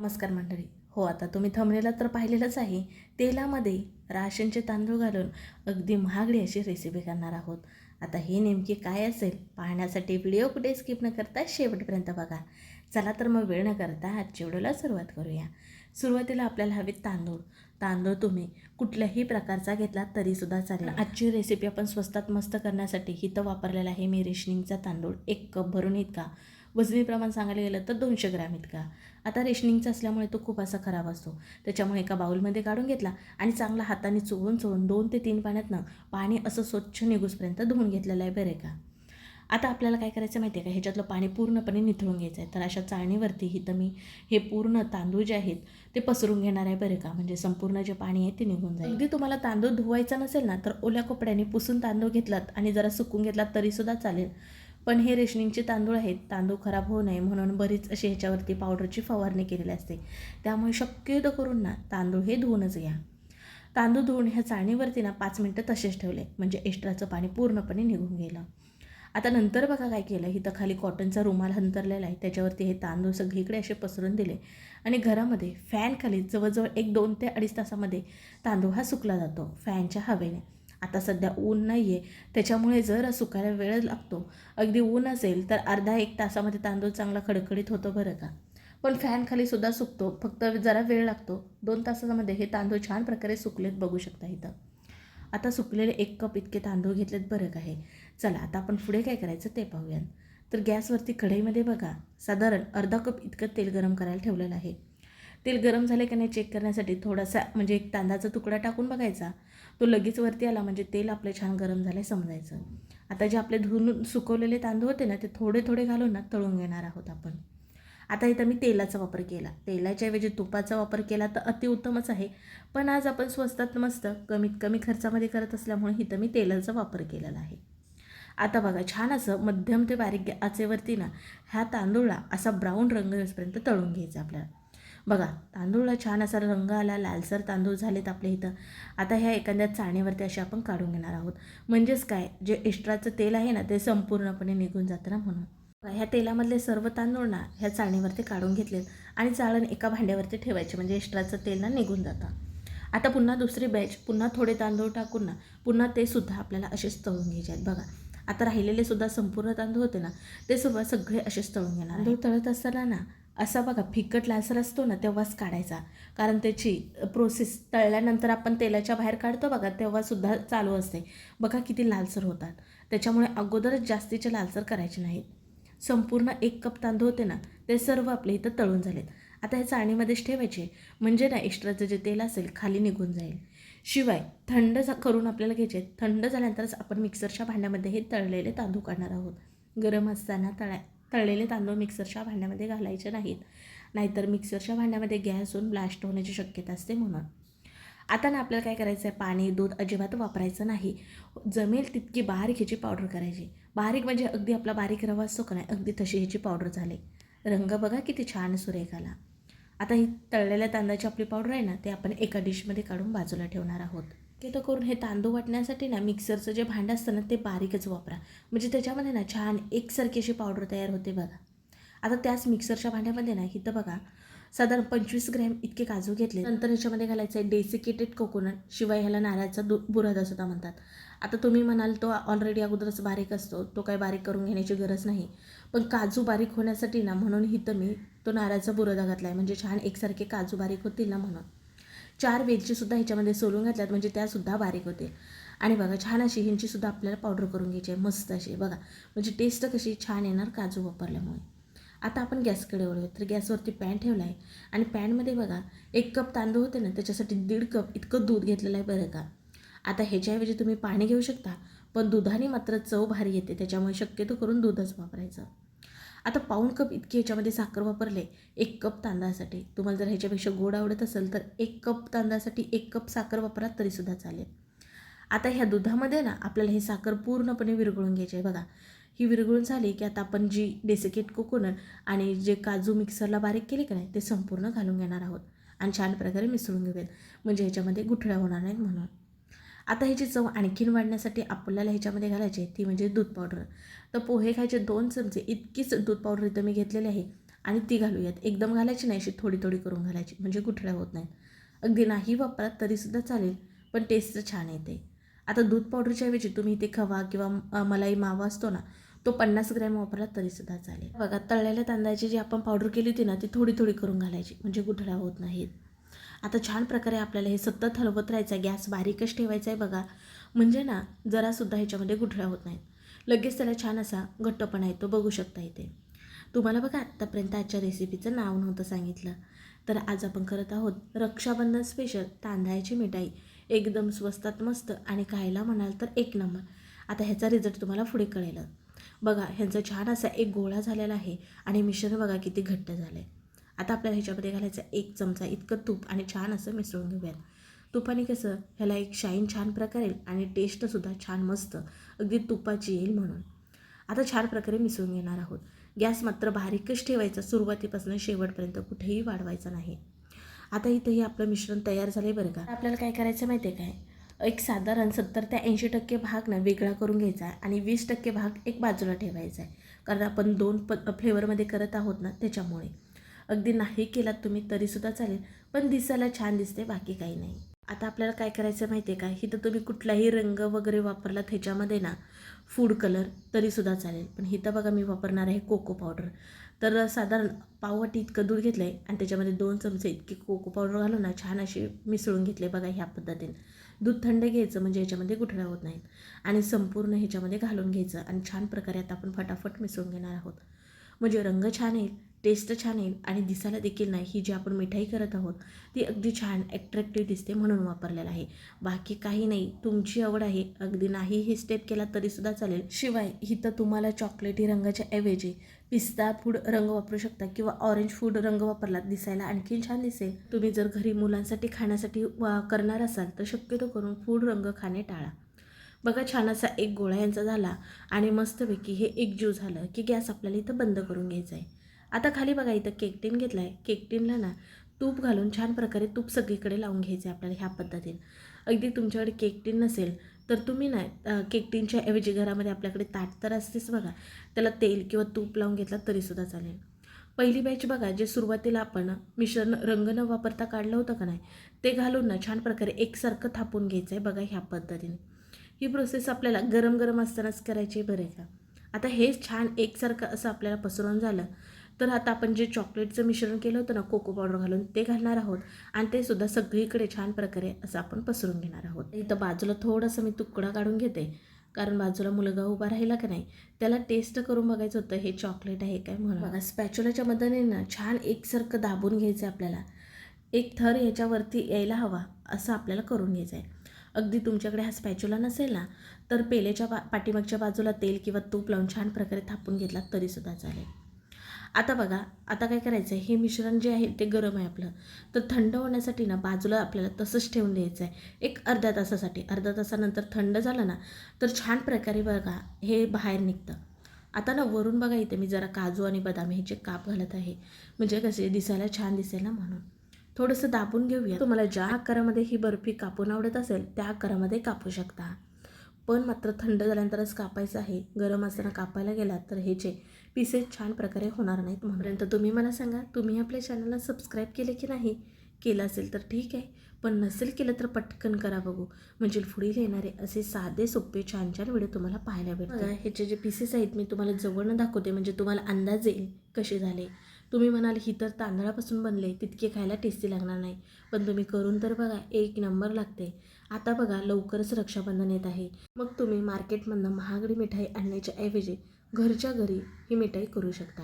नमस्कार मंडळी. हो आता तुम्ही थंबनेला तर पाहिलेलंच आहे. तेलामध्ये राशनचे तांदूळ घालून अगदी महागडी अशी रेसिपी करणार आहोत. आता हे नेमके काय असेल पाहण्यासाठी व्हिडिओ कुठे स्किप न करता शेवटपर्यंत बघा. चला तर मग वेळ न करता आजच्या व्हिडिओला सुरुवात करूया. सुरुवातीला आपल्याला हवेत तांदूळ. तांदूळ तुम्ही कुठल्याही प्रकारचा घेतला तरीसुद्धा चालेल. आजची रेसिपी आपण स्वस्तात मस्त करण्यासाठी हिथं वापरलेला आहे मी रेशनिंगचा तांदूळ. एक कप भरून इतका. वजनी प्रमाण सांगायला गेलं तर दोनशे ग्रॅम इतका. आता रेशनिंगचा असल्यामुळे तो खूप असा खराब असतो. त्याच्यामुळे एका बाऊलमध्ये काढून घेतला आणि चांगला हाताने चोळून चोळून दोन ते तीन पाण्यातनं पाणी असं स्वच्छ निघूसपर्यंत धुवून घेतलेलं आहे बरे का. आता आपल्याला काय करायचं माहिती आहे का? ह्याच्यातलं पाणी पूर्णपणे निथळून घ्यायचं आहे. तर अशा चाळणीवरती इथं मी हे पूर्ण तांदूळ जे आहेत ते पसरून घेणार आहे बरं का. म्हणजे संपूर्ण जे पाणी आहे ते निघून जाईल. अगदी तुम्हाला तांदूळ धुवायचा नसेल ना तर ओल्या कपड्याने पुसून तांदूळ घेतलात आणि जरा सुकून घेतलात तरीसुद्धा चालेल. पण हे रेशनिंगचे तांदूळ आहेत तांदूळ खराब होऊ नये म्हणून बरीच अशी ह्याच्यावरती पावडरची फवारणी केलेली असते. त्यामुळे शक्यतो करून ना तांदूळ हे धुवूनच घ्या. तांदूळ धुवून ह्या चाळणीवरती ना पाच मिनटं तसेच ठेवले म्हणजे एक्स्ट्राचं पाणी पूर्णपणे निघून गेलं. आता नंतर बघा काय केलं इथं खाली कॉटनचा रुमाल हंतरलेला आहे त्याच्यावरती हे तांदूळ सगळीकडे असे पसरून दिले आणि घरामध्ये फॅनखाली जवळजवळ एक दोन ते अडीच तासामध्ये तांदूळ हा सुकला जातो फॅनच्या हवेने. आता सध्या ऊन नाही आहे त्याच्यामुळे जर सुकायला वेळ लागतो अगदी ऊन असेल तर अर्धा एक तासामध्ये तांदूळ चांगला खडखडीत होतो बरं का. पण फॅनखालीसुद्धा सुद्धा सुकतो फक्त जरा वेळ लागतो. दोन तासामध्ये हे तांदूळ छान प्रकारे सुकलेत बघू शकता इथं. आता सुकलेले एक कप इतके तांदूळ घेतलेत बरं का हे. चला आता आपण पुढे काय करायचं ते पाहूयात. तर गॅसवरती कढईमध्ये बघा. साधारण अर्धा कप इतकं तेल गरम करायला ठेवलेलं आहे. तेल गरम झाले का नाही चेक करण्यासाठी थोडासा म्हणजे एक तांदळाचा तुकडा टाकून बघायचा. तो लगेच वरती आला म्हणजे तेल आपलं छान गरम झाले समजायचं. आता जे आपले धुवून सुकवलेले तांदूळ होते ना ते थोडे थोडे घालून ना तळून घेणार आहोत आपण. आता इथं मी तेलाचा वापर केला. तेलाच्याऐवजी तुपाचा वापर केला तर अतिउत्तमच आहे. पण आज आपण स्वस्तात मस्त कमीत कमी खर्चामध्ये करत असल्यामुळे इथं मी तेलाचा वापर केलेला आहे. आता बघा छान असं मध्यम ते बारीक आचेवरती ना ह्या तांदूळला असा ब्राऊन रंग येऊपर्यंत तळून घ्यायचा आपल्याला. बघा तांदूळला छान असा रंग आला लालसर तांदूळ झालेत आपल्या इथं. आता ह्या एखाद्या चाळणीवरती असे आपण काढून घेणार आहोत. म्हणजेच काय? जे एक्स्ट्राचं तेल आहे ना ते संपूर्णपणे निघून जातं ना म्हणून. ह्या तेलामधले सर्व तांदूळ ना ह्या चाळणीवरती काढून घेतलेत आणि चाळण एका भांड्यावरती ठेवायचे म्हणजे एक्स्ट्राचं तेल ना निघून जातं. आता पुन्हा दुसरी बॅच पुन्हा थोडे तांदूळ टाकून ना पुन्हा ते सुद्धा आपल्याला असेच तळून घ्यायचे आहेत. बघा आता राहिलेले सुद्धा संपूर्ण तांदूळ होते ना ते सुद्धा सगळे असेच तळून घेणार तांदूळ तळत असताना ना असा बघा फिकट लालसर असतो ना तेव्हाच काढायचा. कारण त्याची प्रोसेस तळल्यानंतर आपण तेलाच्या बाहेर काढतो बघा तेव्हासुद्धा चालू असते. बघा किती लालसर होतात. त्याच्यामुळे अगोदरच जास्तीचे लालसर करायचे नाहीत. संपूर्ण एक कप तांदूळ होते ना ते सर्व आपल्या इथं तळून झालेत. आता हे चाळणीमध्येच ठेवायचे. म्हणजे ना एक्स्ट्राचं जे तेल असेल खाली निघून जाईल. शिवाय थंड करून आपल्याला घ्यायचे थंड झाल्यानंतरच आपण मिक्सरच्या भांड्यामध्ये हे तळलेले तांदूळ काढणार आहोत. गरम असताना तळा. तळलेले तांदूळ मिक्सरच्या भांड्यामध्ये घालायचे नाहीत. नाहीतर मिक्सरच्या भांड्यामध्ये गॅस होऊन ब्लास्ट होण्याची शक्यता असते म्हणून. आता ना आपल्याला काय करायचं आहे? पाणी दूध अजिबात वापरायचं नाही. जमेल तितकी बारीक ह्याची पावडर करायची. बारीक म्हणजे अगदी आपला बारीक रवा असतो का नाही? अगदी तशी ह्याची पावडर झाली. रंग बघा किती छान सुरेख आला आता ही तळलेल्या तांदळाची आपली पावडर आहे ना ते आपण एका डिशमध्ये काढून बाजूला ठेवणार आहोत. शक्यतो करून हे तांदूळ वाटण्यासाठी ना मिक्सरचं जे भांडं असतं ना ते बारीकच वापरा. म्हणजे त्याच्यामध्ये ना छान एकसारखी अशी पावडर तयार होते बघा. आता त्याच मिक्सरच्या भांड्यामध्ये ना इथं बघा साधारण पंचवीस ग्रॅम इतके काजू घेतले. नंतर ह्याच्यामध्ये घालायचं आहे डेसिकेटेड कोकोनट शिवाय ह्याला नारळाचा दु बुरादा सुद्धा म्हणतात. आता तुम्ही म्हणाल तो ऑलरेडी अगोदरच बारीक असतो तो काय बारीक करून घेण्याची गरज नाही. पण काजू बारीक होण्यासाठी ना म्हणून इथं मी तो नारळाचा बुरादा घातला आहे म्हणजे छान एकसारखे काजू बारीक होतील ना म्हणून. चार वेलचीसुद्धा ह्याच्यामध्ये सोलून घातल्यात म्हणजे त्यासुद्धा बारीक होतील आणि बघा छान अशी ह्यांचीसुद्धा आपल्याला पावडर करून घ्यायची आहे मस्त अशी. बघा म्हणजे टेस्ट कशी छान येणार काजू वापरल्यामुळे. आता आपण गॅसकडे वळूया तर गॅसवरती पॅन ठेवला आहे आणि पॅनमध्ये बघा एक कप तांदूळ होते ना त्याच्यासाठी दीड कप इतकं दूध घेतलेलं आहे बरं का. आता ह्याच्याऐवजी तुम्ही पाणी घेऊ शकता पण दुधाने मात्र चव भारी येते त्याच्यामुळे शक्यतो करून दूधच वापरायचं. आता पाऊण कप इतकी ह्याच्यामध्ये साखर वापरले एक कप तांदळासाठी. तुम्हाला जर ह्याच्यापेक्षा गोड आवडत असेल तर एक कप तांदळासाठी एक कप साखर वापरा तरीसुद्धा चालेल. आता ह्या दुधामध्ये ना आपल्याला हे साखर पूर्णपणे विरघळून घ्यायची आहे. बघा ही विरघळून झाली की आता आपण जी डेसिकेट कोकोनट आणि जे काजू मिक्सरला बारीक केले का नाही ते संपूर्ण घालून घेणार आहोत. आणि छान प्रकारे मिसळून घेऊयात. म्हणजे ह्याच्यामध्ये गुठळ्या होणार नाहीत म्हणून. आता ह्याची चव आणखीन वाढण्यासाठी आपल्याला ह्याच्यामध्ये घालायची ती म्हणजे दूध पावडर तर पोहे खायचे दोन चमचे इतकीच दूध पावडर इथं मी घेतलेली आहे आणि ती घालूयात. एकदम घालायची नाही अशी थोडी थोडी करून घालायची म्हणजे गुठळ्या होत नाहीत. अगदी नाही वापरात तरीसुद्धा चालेल पण टेस्ट छान येते. आता दूध पावडरच्या ऐवजी तुम्ही इथे खवा किंवा मलाई मावा असतो ना तो पन्नास ग्रॅम वापरला तरीसुद्धा चालेल. बघा तळलेल्या तांदळाची जी आपण पावडर केली होती ना ती थोडी थोडी करून घालायची म्हणजे गुठळ्या होत नाहीत. आता छान प्रकारे आपल्याला हे सतत हलवत राहायचं आहे गॅस बारीकच ठेवायचा आहे बघा. म्हणजे ना जरासुद्धा ह्याच्यामध्ये गुठळ्या होत नाहीत. लगेच त्याला छान असा घट्टपणा येतो बघू शकता इथे. तुम्हाला बघा आत्तापर्यंत आजच्या रेसिपीचं नाव नव्हतं सांगितलं. तर आज आपण करत आहोत रक्षाबंधन स्पेशल तांदळाची मिठाई. एकदम स्वस्तात मस्त आणि खायला म्हणाल तर एक नंबर. आता ह्याचा रिझल्ट तुम्हाला पुढे कळेल. बघा ह्यांचा छान असा एक गोळा झालेला आहे आणि मिश्रण बघा किती घट्ट झालं आहे आता आपल्याला ह्याच्यामध्ये घालायचं एक चमचा इतकं तूप आणि छान असं मिसळून घेऊयात. तुपाने कसं? ह्याला एक शाईन छान प्रकारे येईल आणि टेस्टसुद्धा छान मस्त. अगदी तुपाची येईल म्हणून. आता छान प्रकारे मिसळून घेणार आहोत. गॅस मात्र बारीकच ठेवायचा. सुरुवातीपासून शेवटपर्यंत कुठेही वाढवायचा नाही. आता इथंही आपलं मिश्रण तयार झालं आहे बरं का? आपल्याला काय करायचं माहिती आहे काय? एक साधारण सत्तर ते ऐंशी टक्के भाग ना वेगळा करून घ्यायचा आहे आणि वीस टक्के भाग एक बाजूला ठेवायचा आहे. कारण आपण दोन प फ्लेवरमध्ये करत आहोत ना त्याच्यामुळे. अगदी नाही केलात तुम्ही तरीसुद्धा चालेल. पण दिसायला छान दिसते बाकी काही नाही. आता आपल्याला काय करायचं माहिती आहे का? इथं तुम्ही कुठलाही रंग वगैरे वापरला ह्याच्यामध्ये ना फूड कलर तरीसुद्धा चालेल. पण हिथं बघा मी वापरणार आहे कोको पावडर तर साधारण पाववाटी इतकं दूध घेतलं आहे आणि त्याच्यामध्ये दोन चमचे इतकी कोको पावडर घालून ना छान अशी मिसळून घेतले बघा ह्या पद्धतीने. दूध थंड घ्यायचं म्हणजे ह्याच्यामध्ये गुठळ्या होत नाहीत आणि संपूर्ण ह्याच्यामध्ये घालून घ्यायचं आणि छान प्रकारे आता आपण फटाफट मिसळून घेणार आहोत. म्हणजे रंग छान येईल टेस्ट छान येईल आणि दिसायला देखील नाही. ही जी आपण मिठाई करत आहोत ती अगदी छान ॲट्रॅक्टिव्ह दिसते म्हणून वापरलेलं आहे. बाकी काही नाही तुमची आवड आहे. अगदी नाही ही स्टेप केला तरीसुद्धा चालेल. शिवाय ही तर तुम्हाला चॉकलेटी रंगाच्या ऐवजी पिस्ता फूड रंग वापरू शकता किंवा ऑरेंज फूड रंग वापरला दिसायला आणखीन छान दिसेल. तुम्ही जर घरी मुलांसाठी खाण्यासाठी वा करणार असाल तर शक्यतो करून फूड रंग खाणे टाळा. बघा छान असा एक गोळा यांचा झाला आणि मस्तपैकी हे एकजीव झालं की गॅस आपल्याला इथं बंद करून घ्यायचा आहे आता खाली बघा इथं केक टीन घेतला आहे केक टीनला ना तूप घालून छान प्रकारे तूप सगळीकडे लावून घ्यायचं आहे आपल्याला ह्या पद्धतीने. अगदी तुमच्याकडे केक टीन नसेल तर तुम्ही ना केक टीनच्या ऐवजी घरामध्ये आपल्याकडे ताट तर असतेच बघा. त्याला तेल किंवा तूप लावून घेतला तरीसुद्धा चालेल. पहिली बॅच बघा जे सुरुवातीला आपण मिश्रण रंग न वापरता काढलं होतं का नाही ते घालून ना छान प्रकारे एकसारखं थापून घ्यायचं आहे बघा ह्या पद्धतीने. ही प्रोसेस आपल्याला गरम गरम असतानाच करायची आहे बरं का? आता हे छान एकसारखं असं आपल्याला पसरवून झालं तर आता आपण जे चॉकलेटचं मिश्रण केलं होतं ना कोको पावडर घालून ते घालणार आहोत. आणि ते सुद्धा सगळीकडे छान प्रकारे असं आपण पसरून घेणार आहोत. इथं बाजूला थोडंसं मी तुकडा काढून घेते कारण बाजूला मुलगा उभा राहिला का नाही त्याला टेस्ट करून बघायचं होतं हे चॉकलेट आहे काय म्हणून. बघा स्पॅच्युलाच्या मदतीने ना छान एकसारखं दाबून घ्यायचं आहे आपल्याला. एक थर ह्याच्यावरती यायला हवा असं आपल्याला करून घ्यायचं आहे अगदी तुमच्याकडे हा स्पॅच्युला नसेल ना तर पेलेच्या बा पाठीमागच्या बाजूला तेल किंवा तूप लावून छान प्रकारे थापून घेतला तरीसुद्धा चालेल. आता बघा आता काय करायचं आहे हे मिश्रण जे आहे ते गरम आहे आपलं. तर थंड होण्यासाठी ना बाजूला आपल्याला तसंच ठेवून द्यायचं आहे एक अर्ध्या तासासाठी. अर्ध्या तासानंतर थंड झालं ना तर छान प्रकारे बघा हे बाहेर निघतं. आता ना वरून बघा इथे मी जरा काजू आणि बदाम ह्याचे काप घालत आहे. म्हणजे कसे दिसायला छान दिसेल ना म्हणून. थोडंसं दाबून घेऊया. तुम्हाला ज्या आकारामध्ये ही बर्फी कापून आवडत असेल त्या आकारामध्ये कापू शकता. पण मात्र थंड झाल्यानंतरच कापायचं आहे. गरम असताना कापायला गेला तर ह्याचे पीसेस छान प्रकारे होणार नाहीत म्हणून. तुम्ही मला सांगा तुम्ही आपल्या चॅनलला सबस्क्राईब केले की नाही? केलं असेल तर ठीक आहे. पण नसेल केलं तर पटकन करा बघू. म्हणजे पुढील येणारे असे साधे सोपे छान छान व्हिडिओ तुम्हाला पाहायला भेटतात ह्याचे जे पीसेस आहेत मी तुम्हाला जवळनं दाखवते म्हणजे तुम्हाला अंदाज येईल कसे झाले. तुम्ही म्हणाल ही तर तांदळापासून बनले तितके खायला टेस्टी लागणार नाही. पण तुम्ही करून तर बघा एक नंबर लागते. आता बघा लवकरच रक्षाबंधन येत आहे. मग तुम्ही मार्केटमधनं महागडी मिठाई आणण्याच्या ऐवजी घरच्या घरी ही मिठाई करू शकता.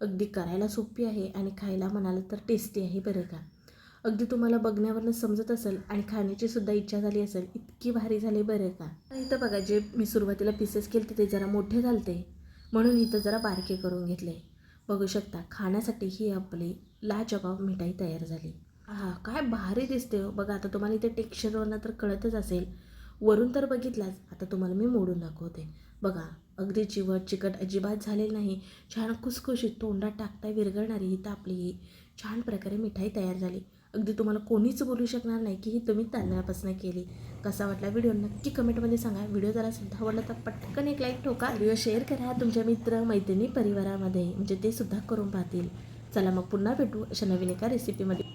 अगदी करायला सोपी आहे आणि खायला म्हणाल तर टेस्टी आहे बरं का? अगदी तुम्हाला बघण्यावरनं समजत असेल आणि खाण्याची सुद्धा इच्छा झाली असेल इतकी भारी झाली बरं का? इथं बघा जे मी सुरुवातीला पीसेस केले ते जरा मोठे झालते. म्हणून इथं जरा बारके करून घेतले. बघू शकता खाण्यासाठी ही आपली लाजवाब मिठाई तयार झाली. हा काय भारी दिसते हो. बघा आता तुम्हाला इथे टेक्स्चरवरनं तर कळतच असेल. वरून तर बघितलाच. आता तुम्हाला मी मोडून दाखवते. बघा अगदी चिवट चिकट अजिबात झालेलं नाही. छान खुसखुशीत तोंडात टाकता विरघळणारी ही तर आपली ही छान प्रकारे मिठाई तयार झाली. अगदी तुम्हाला कोणीच बोलू शकणार नाही की ही तुम्ही तांदळापासून केली. कसा वाटला व्हिडिओ? नक्की कमेंटमध्ये सांगा. व्हिडिओ जरा सुद्धा आवडला तर पटकन एक लाईक ठोका. व्हिडिओ शेअर करा तुमच्या मित्र मैत्रिणी परिवारामध्ये. म्हणजे ते सुद्धा करून पाहतील. चला मग पुन्हा भेटू अशा नवीन एका रेसिपीमध्ये